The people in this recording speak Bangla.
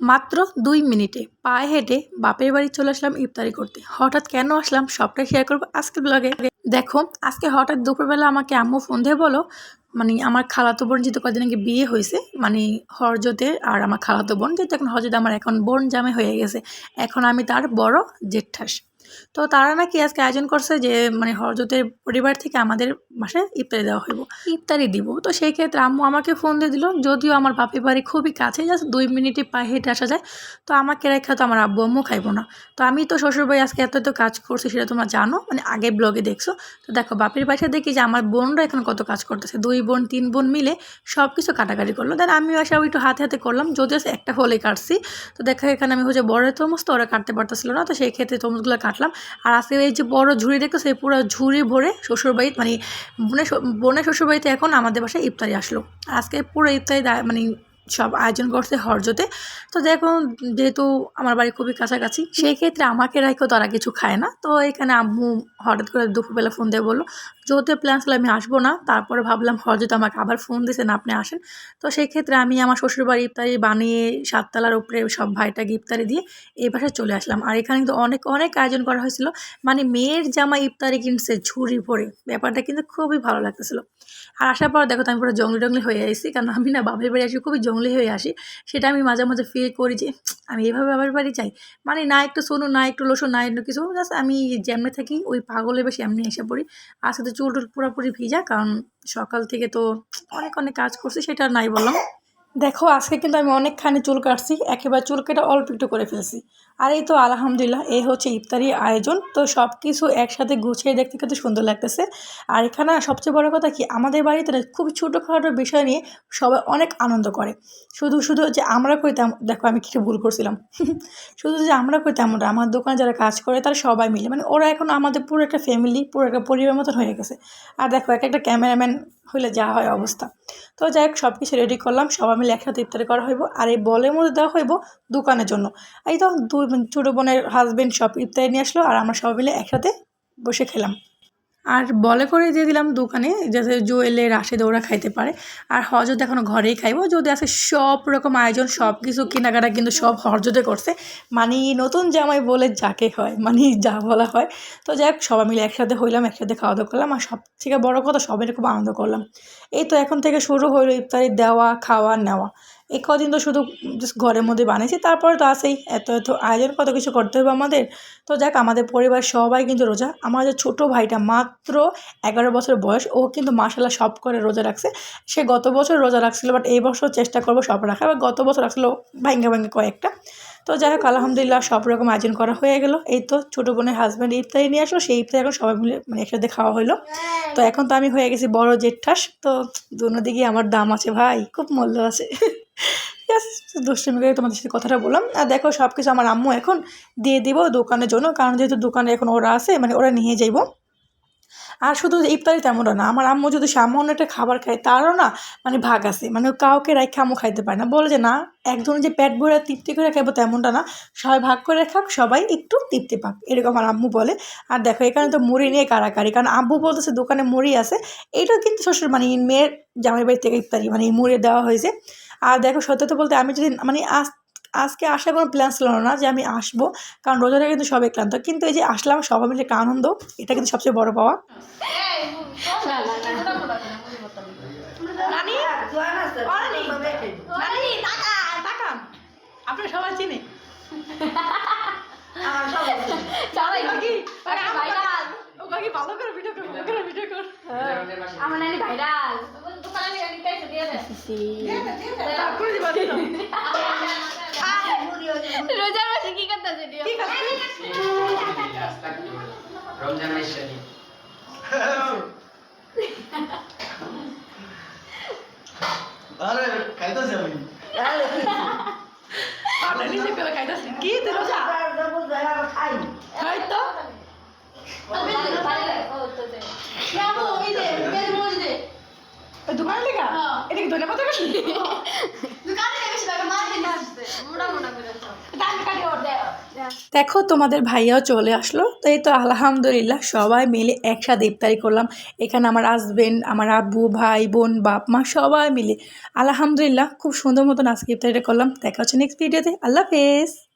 মাত্র দুই মিনিটে পায়ে হেঁটে বাপের বাড়ি চলে আসলাম ইফতারি করতে। হঠাৎ কেন আসলাম সবটাই শেয়ার করব আজকে ব্লগে দেখো, আজকে হঠাৎ দুপুরবেলা আমাকে আম্মু ফোন দিয়ে বলো মানে আমার খালাতো বোন যেহেতু কদিন আগে বিয়ে হয়েছে মানে হরজতে আর আমার খালাতো বোন, যেহেতু এখন হরজতে আমার এখন বোন জামে হয়ে গেছে, এখন আমি তার বড় জেঠাস তো তারা নাকি আজকে আয়োজন করছে যে মানে হরজতের পরিবার থেকে আমাদের বাসায় ইফতারি দেওয়া হইব। ইফতারি দিব। তো সেই ক্ষেত্রে আম্মু আমাকে ফোন দিয়ে দিল, যদিও আমার বাপের বাড়ি খুবই কাছে জাস্ট দুই মিনিটে পায়ে হেঁটে আসা যায়, তো আমাকে রেখা তো আমার আব্বু আম্মু খাইবো না। তো আমি তো শ্বশুরবাড়ি আজকে এত এত কাজ করছি, সেটা তোমরা জানো মানে আগে ব্লগে দেখছ। তো দেখো, বাপের বাসা দেখি যে, আমার বোনরা এখন কত কাজ করতেছে, দুই বোন, তিন বোন মিলে সব কিছু কাটাকাটি করল। দেন আমিও আসা একটু হাতে হাতে করলাম, যদিও একটা হলে কাটছি। তো দেখো, এখানে আমি হচ্ছে বড় তরমুজ, তো ওরা কাটতে পারতেছিল না, তো সেই ক্ষেত্রে তরমুজগুলো কাটলাম। আর আজকে এই যে বড় ঝুড়ি দেখতো সেই পুরো ঝুড়ি ভরে শ্বশুরবাড়ি মানে বোনের বোনের শ্বশুরবাড়িতে এখন আমাদের বাসায় ইফতারি আসলো। আজকে পুরো ইফতারি মানে সব আয়োজন করছে হরজতে। তো দেখো, যেহেতু আমার বাড়ি খুবই কাছাকাছি, সেই ক্ষেত্রে আমাকে রাখেও তারা কিছু খায় না। তো এখানে আম্মু হঠাৎ করে দুপুরবেলা ফোন দিয়ে বলল যেহেতু প্ল্যান ছিল আমি আসব না। তারপরে ভাবলাম হরজতে আমাকে আবার ফোন দিয়েছেন আপনি আসেন। তো সেই ক্ষেত্রে আমি আমার শ্বশুরবাড়ি ইফতারি বানিয়ে সাততলার উপরে সব ভাইটাকে ইফতারি দিয়ে এই বাসায় চলে আসলাম। আর এখানে কিন্তু অনেক অনেক আয়োজন করা হয়েছিল। মানে মেয়ের জামা ইফতারি কিনছে ঝুড়ি ভরে ব্যাপারটা কিন্তু খুবই ভালো লাগতেছিল। আর আসার পর দেখো আমি পুরো জঙ্গলি টঙ্গলি হয়ে আসি কারণ আমি না বাপের বাড়ি আসি খুবই জঙ্গলি হয়ে আসি, সেটা আমি মাঝে মাঝে ফিল করি যে, আমি এভাবে আবার বাড়ি চাই মানে না একটু শোনো, না একটু লোসো, না একটু কিছু জাস্ট আমি যেমনি থাকি, ওই পাগলে বেশি এমনি এসে পড়ি। আজকে তো চুল টুল পুরোপুরি ভিজা, কারণ সকাল থেকে তো অনেক অনেক কাজ করছি, সেটা নাই বললাম। দেখো, আজকে কিন্তু আমি অনেকখানি চুল কাটছি, একেবারে চুল কেটে অল্প একটু করে ফেলছি। আর এই তো আলহামদুলিল্লাহ এই হচ্ছে ইফতারি আয়োজন। তো সব কিছু একসাথে গুছিয়ে দেখতে কিন্তু সুন্দর লাগতেছে। আর এখানে সবচেয়ে বড় কথা কি, আমাদের বাড়িতে না খুব ছোটোখাটো বিষয় নিয়ে সবাই অনেক আনন্দ করে। শুধু শুধু যে আমরা করি তেমন, দেখো আমি কিছু ভুল করছিলাম। শুধু যে আমরা করি তেমনটা আমার দোকানে যারা কাজ করে তারা সবাই মিলে। মানে ওরা এখন আমাদের পুরো একটা ফ্যামিলি পুরো একটা পরিবার মতন হয়ে গেছে। আর দেখো, এক একটা ক্যামেরাম্যান হইলে যা হয় অবস্থা। তো যাই হোক সব কিছু রেডি করলাম, সবাই মিলে একসাথে ইফতারি করা হইব। আর এই বলের মধ্যে দেওয়া হইব দোকানের জন্য। এই তো দুই ছোটো বোনের হাজব্যান্ড সব ইফতারি নিয়ে আসলো, আর আমরা সবাই মিলে একসাথে বসে খেলাম। আর বলে করে দিয়ে দিলাম দোকানে যাতে জুয়েলে রাশেদ ওরা খাইতে পারে। আর হজত এখনও ঘরেই খাইবো। যদি আছে সব রকম আয়োজন, সব কিছু কেনাকাটা কিন্তু সব হরজতে করছে। মানে নতুন জামাই বলে যাকে হয় মানে যা বলা হয়। তো যাই হোক, সবাই মিলে একসাথে হইলাম, একসাথে খাওয়া দাওয়া করলাম। আর সব থেকে বড়ো কথা সবাই খুব আনন্দ করলাম। এই তো এখন থেকে শুরু হইল ইফতারি দেওয়া, খাওয়া, নেওয়া। এই কদিন তো শুধু জাস্ট ঘরের মধ্যে বানিয়েছি, তারপরে তো আসেই, এত এত আয়োজন, কত কিছু করতে হবে আমাদের। তো যাক, আমাদের পরিবার সবাই কিন্তু রোজা, আমার যে ছোটো ভাইটা মাত্র এগারো বছর বয়স, ও কিন্তু মাসাল্লাহ সব করে রোজা রাখছে। সে গত বছর রোজা রাখছিল বাট এই বছর চেষ্টা করব সব রাখা বা গত বছর রাখছিল ভাঙ্গে ভাঙ্গে কয়েকটা। তো যাই হোক আলহামদুলিল্লাহ সব রকম আয়োজন করা হয়ে গেল। এই তো ছোটো বোনের হাজব্যান্ড ইফতারি নিয়ে আসলো সেই ইফতারি এখন সবাই মিলে মানে একসাথে খাওয়া হলো তো এখন তো আমি হয়ে গেছি বড় জেঠাস তো দুনো দিকে আমার দাম আছে ভাই খুব মূল্য আছে। দুষ্টুমি করে তোমাদের সাথে কথাটা বললাম। আর দেখো সব কিছু আমার আম্মু এখন দিয়ে দিব দোকানের জন্য কারণ যেহেতু দোকানে এখন ওরা আছে মানে ওরা নিয়ে যাইব। আর শুধু ইফতারি তেমনটা না, আমার আম্মু যদি সামান্য একটা খাবার খায়, তারও না মানে ভাগ আছে। মানে কাউকে রাখে আম্মু খাইতে পারে না। বলে যে, না একজনের যে পেট ভরে তৃপ্তি করে খাব তেমনটা না। সবাই ভাগ করে খাক, সবাই একটু তৃপ্তি পাক। এরকম আমার আম্মু বলে। আর দেখো, এখানে তো মুড়ি নিয়ে কারাকারি কারণ আব্বু বলতেছে, দোকানে মুড়ি আছে। এইটাও কিন্তু শ্বশুর মানে মেয়ের জামাই বাড়ি থেকে ইফতারি মানে এই মুড়ি দেওয়া হয়েছে। আর দেখো, সত্যি তো বলতে আমি যদি মানে আজ আজকে আসার কোনো প্ল্যান ছিল না যে আমি আসব কারণ রোজাটা কিন্তু সবাই ক্লান্ত। কিন্তু এই যে আসলাম সবাই মিলে একটা আনন্দ এটা কিন্তু সবচেয়ে বড় পাওয়া। আপনার সবাই চিনে। কি ও কাকি ভালো করে ভিডিও করো করে ভিডিও কর আমার নানি ভাইরাল দিবা দিলাম রোজার মাসে কি করতেছে ঠিক আছে রমজান মাসে আরে খাইতেছি আমি। আমরা নিজে করে খাইতেছি। কি তুই রোজা? হয়তো ওই দোকানে লেগা? এটা কি ধন্যবাদ কাশি মোটা মোটা করে দাম কাটি ওর দেখো তোমাদের ভাইয়াও চলে আসলো। তো এই তো আলহামদুলিল্লাহ সবাই মিলে একসাথে ইফতারি করলাম। এখানে আমার হাজবেন্ড আমার আব্বু, ভাই, বোন, বাপ, মা সবাই মিলে। আলহামদুলিল্লাহ খুব সুন্দর মতন আজকে ইফতারিটা করলাম। দেখা হচ্ছে নেক্সট ভিডিওতে আল্লাহ হাফেজ।